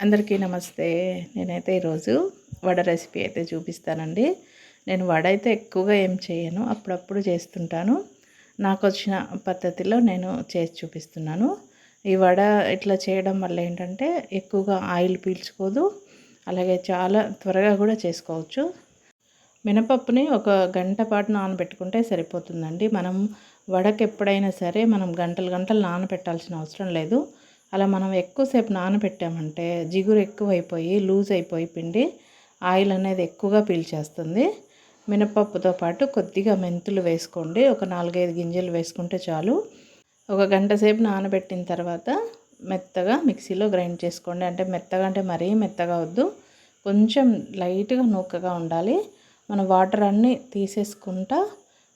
అందరికీ నమస్తే. నేనైతే ఈరోజు వడ రెసిపీ అయితే చూపిస్తానండి. నేను వడ అయితే ఎక్కువగా ఏం చేయను అప్పుడప్పుడు చేస్తుంటాను. నాకు వచ్చిన పద్ధతిలో నేను చేసి చూపిస్తున్నాను. ఈ వడ ఇట్లా చేయడం వల్ల ఏంటంటే ఎక్కువగా ఆయిల్ పీల్చుకోదు అలాగే చాలా త్వరగా కూడా చేసుకోవచ్చు. మినపప్పుని ఒక గంట పాటు నానబెట్టుకుంటే సరిపోతుందండి. మనం వడకెప్పుడైనా సరే మనం గంటలు గంటలు నానబెట్టాల్సిన అవసరం లేదు. అలా మనం ఎక్కువసేపు నానబెట్టామంటే జిగురు ఎక్కువైపోయి లూజ్ అయిపోయి పిండి ఆయిల్ అనేది ఎక్కువగా పీల్చేస్తుంది. మినపప్పుతో పాటు కొద్దిగా మెంతులు వేసుకోండి. ఒక నాలుగైదు గింజలు వేసుకుంటే చాలు. ఒక గంట సేపు నానబెట్టిన తర్వాత మెత్తగా మిక్సీలో గ్రైండ్ చేసుకోండి. అంటే మెత్తగా అంటే మరీ మెత్తగా వద్దు. కొంచెం లైట్గా నూకగా ఉండాలి. మన వాటర్ అన్నీ తీసేసుకుంటా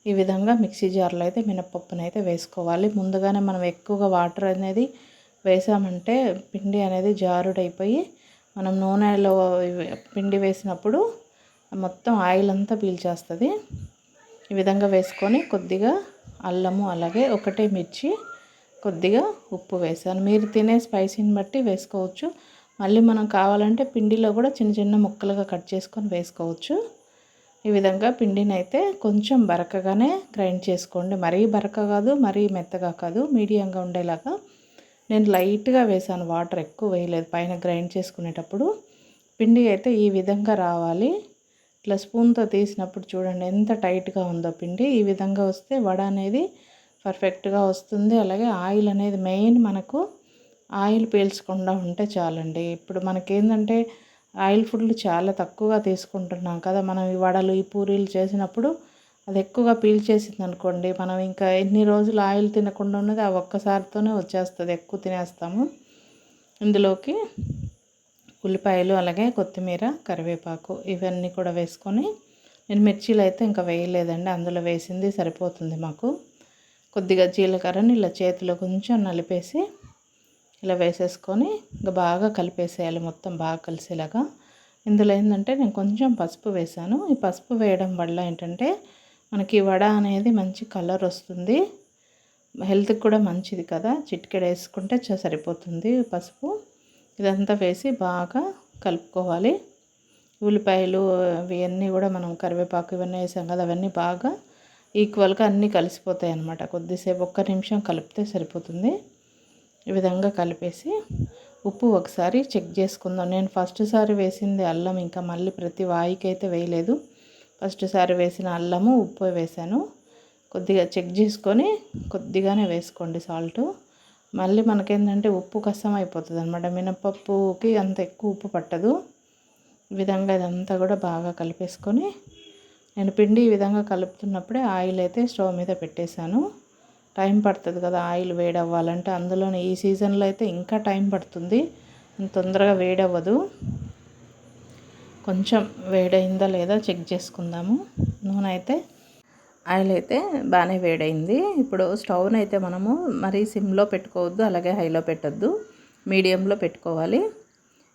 ఈ విధంగా మిక్సీ జార్లో అయితే మినపప్పునైతే వేసుకోవాలి. ముందుగానే మనం ఎక్కువగా వాటర్ అనేది వేసామంటే పిండి అనేది జారుడైపోయి మనం నూనెలో పిండి వేసినప్పుడు మొత్తం ఆయిల్ అంతా పీల్చేస్తుంది. ఈ విధంగా వేసుకొని కొద్దిగా అల్లము అలాగే ఒకటే మిర్చి కొద్దిగా ఉప్పు వేసాను. మీరు తినే స్పైసీని బట్టి వేసుకోవచ్చు. మళ్ళీ మనం కావాలంటే పిండిలో కూడా చిన్న చిన్న ముక్కలుగా కట్ చేసుకొని వేసుకోవచ్చు. ఈ విధంగా పిండిని అయితే కొంచెం బరకగానే గ్రైండ్ చేసుకోండి. మరీ బరక కాదు మరీ మెత్తగా కాదు మీడియంగా ఉండేలాగా నేను లైట్గా వేసాను వాటర్ ఎక్కువ వేయలేదు. పైన గ్రైండ్ చేసుకునేటప్పుడు పిండి అయితే ఈ విధంగా రావాలి. ఇట్లా స్పూన్తో తీసినప్పుడు చూడండి ఎంత టైట్గా ఉందో పిండి. ఈ విధంగా వస్తే వడ అనేది పర్ఫెక్ట్గా వస్తుంది. అలాగే ఆయిల్ అనేది మెయిన్ మనకు ఆయిల్ పీల్చకుండా ఉంటే చాలండి. ఇప్పుడు మనకేంటంటే ఆయిల్ ఫుడ్లు చాలా తక్కువగా తీసుకుంటున్నాం కదా. మనం ఈ వడలు ఈ పూరీలు చేసినప్పుడు అది ఎక్కువగా పీల్చేసింది అనుకోండి మనం ఇంకా ఎన్ని రోజులు ఆయిల్ తినకుండా ఉన్నది ఆ ఒక్కసారితోనే వచ్చేస్తుంది ఎక్కువ తినేస్తాము. ఇందులోకి ఉల్లిపాయలు అలాగే కొత్తిమీర కరివేపాకు ఇవన్నీ కూడా వేసుకొని నేను మిర్చీలు అయితే ఇంకా వేయలేదండి అందులో వేసింది సరిపోతుంది మాకు. కొద్దిగా జీలకర్రని ఇలా చేతిలో కొంచెం నలిపేసి ఇలా వేసేసుకొని ఇంకా బాగా కలిపేసేయాలి మొత్తం బాగా కలిసేలాగా. ఇందులో ఏంటంటే నేను కొంచెం పసుపు వేసాను ఈ పసుపు వేయడం వల్ల ఏంటంటే మనకి వడ అనేది మంచి కలర్ వస్తుంది. హెల్త్కి కూడా మంచిది కదా. చిటికెడ వేసుకుంటే సరిపోతుంది పసుపు. ఇదంతా వేసి బాగా కలుపుకోవాలి. ఉల్లిపాయలు ఇవన్నీ కూడా మనం కరివేపాకు ఇవన్నీ వేసాం కదా అవన్నీ బాగా ఈక్వల్గా అన్నీ కలిసిపోతాయి అన్నమాట. కొద్దిసేపు ఒక్క నిమిషం కలిపితే సరిపోతుంది. ఈ విధంగా కలిపేసి ఉప్పు ఒకసారి చెక్ చేసుకుందాం. నేను ఫస్ట్ సారి వేసింది అల్లం ఇంకా మళ్ళీ ప్రతి వాయికి అయితే వేయలేదు. ఫస్ట్ సారి వేసిన అల్లము ఉప్పు వేసాను. కొద్దిగా చెక్ చేసుకొని కొద్దిగానే వేసుకోండి సాల్ట్. మళ్ళీ మనకేంటంటే ఉప్పు కష్టం అయిపోతుంది అనమాట మినపప్పుకి అంత ఎక్కువ ఉప్పు పట్టదు. ఈ విధంగా ఇదంతా కూడా బాగా కలిపేసుకొని నేను పిండి ఈ విధంగా కలుపుతున్నప్పుడే ఆయిల్ అయితే స్టవ్ మీద పెట్టేశాను. టైం పడుతుంది కదా ఆయిల్ వేడి అవ్వాలంటే అందులోనే ఈ సీజన్లో అయితే ఇంకా టైం పడుతుంది. తొందరగా వేడవ్వదు. కొంచెం వేడైందా లేదా చెక్ చేసుకుందాము. నూనె అయితే ఆయిల్ అయితే బాగానే వేడైంది. ఇప్పుడు స్టవ్ని అయితే మనము మరీ సిమ్లో పెట్టుకోవద్దు అలాగే హైలో పెట్టద్దు. మీడియంలో పెట్టుకోవాలి.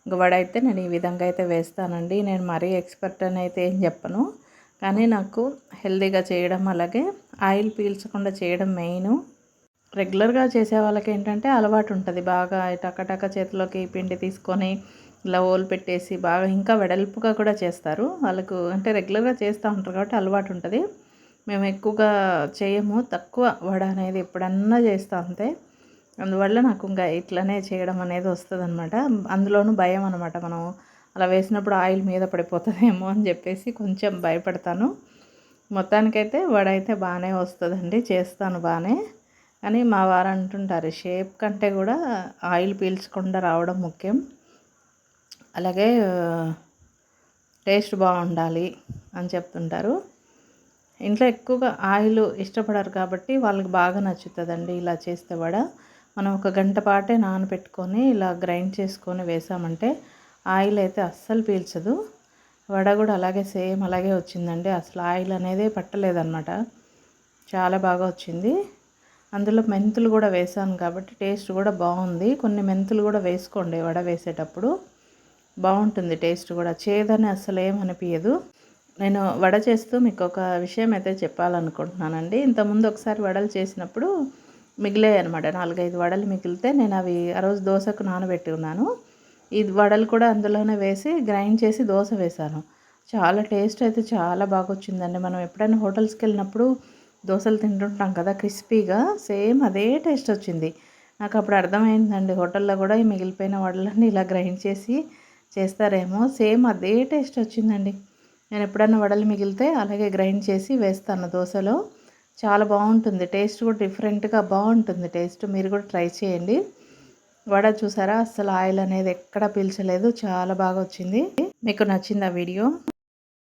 ఇంకా వడ అయితే నేను ఈ విధంగా అయితే వేస్తానండి. నేను మరీ ఎక్స్పర్ట్ అని అయితే ఏం చెప్పను. కానీ నాకు హెల్తీగా చేయడం అలాగే ఆయిల్ పీల్చకుండా చేయడం మెయిన్. రెగ్యులర్గా చేసే వాళ్ళకి ఏంటంటే అలవాటు ఉంటుంది. బాగా టకటక చేతిలోకి పిండి తీసుకొని ఇలా ఓలు పెట్టేసి బాగా ఇంకా వెడల్పుగా కూడా చేస్తారు. వాళ్ళకు అంటే రెగ్యులర్గా చేస్తూ ఉంటారు కాబట్టి అలవాటు ఉంటుంది. మేము ఎక్కువగా చేయము తక్కువ వడ అనేది ఎప్పుడన్నా చేస్తా అంతే. అందువల్ల నాకు ఇంకా ఇట్లనే చేయడం అనేది వస్తుంది అనమాట అందులోనూ భయం అనమాట మనం అలా వేసినప్పుడు ఆయిల్ మీద పడిపోతుందేమో అని చెప్పేసి కొంచెం భయపడతాను. మొత్తానికైతే వడ అయితే బాగానే వస్తుందండి. చేస్తాను బాగానే. కానీ మా వారు అంటుంటారు షేప్ కంటే కూడా ఆయిల్ పీల్చకుండా రావడం ముఖ్యం. అలాగే టేస్ట్ బాగుండాలి అని చెప్తుంటారు. ఇంట్లో ఎక్కువగా ఆయిల్ ఇష్టపడరు కాబట్టి వాళ్ళకి బాగా నచ్చుతుందండి ఇలా చేస్తే వడ. మనం ఒక గంట పాటే నానబెట్టుకొని ఇలా గ్రైండ్ చేసుకొని వేసామంటే ఆయిల్ అయితే అస్సలు పీల్చదు. వడ కూడా అలాగే సేమ్ అలాగే వచ్చిందండి. అసలు ఆయిల్ అనేది పట్టలేదన్నమాట. చాలా బాగా వచ్చింది. అందులో మెంతులు కూడా వేసాను కాబట్టి టేస్ట్ కూడా బాగుంది. కొన్ని మెంతులు కూడా వేసుకోండి వడ వేసేటప్పుడు. బాగుంటుంది టేస్ట్ కూడా. చేదని అసలు ఏమనిపించదు నేను వడ చేస్తూ మీకు ఒక విషయం అయితే చెప్పాలనుకుంటున్నానండి. ఇంతకుముందు ఒకసారి వడలు చేసినప్పుడు మిగిలాయి అనమాట నాలుగైదు వడలు మిగిలితే నేను అవి ఆ రోజు దోశకు నానబెట్టి ఉన్నాను. ఇది వడలు కూడా అందులోనే వేసి గ్రైండ్ చేసి దోశ వేశాను. చాలా టేస్ట్ అయితే చాలా బాగా వచ్చిందండి. మనం ఎప్పుడైనా హోటల్స్కి వెళ్ళినప్పుడు దోశలు తింటుంటాం కదా క్రిస్పీగా సేమ్ అదే టేస్ట్ వచ్చింది. నాకు అప్పుడు అర్థమైందండి. హోటల్లో కూడా ఈ మిగిలిపోయిన వడలన్నీ ఇలా గ్రైండ్ చేసి చేస్తారేమో సేమ్ అదే టేస్ట్ వచ్చిందండి. నేను ఎప్పుడైనా వడలు మిగిలితే అలాగే గ్రైండ్ చేసి వేస్తాను దోశలో. చాలా బాగుంటుంది టేస్ట్ కూడా డిఫరెంట్గా బాగుంటుంది టేస్ట్. మీరు కూడా ట్రై చేయండి. వడ చూసారా అసలు ఆయిల్ అనేది ఎక్కడ పీల్చలేదు చాలా బాగా వచ్చింది. మీకు నచ్చింది ఆ వీడియో?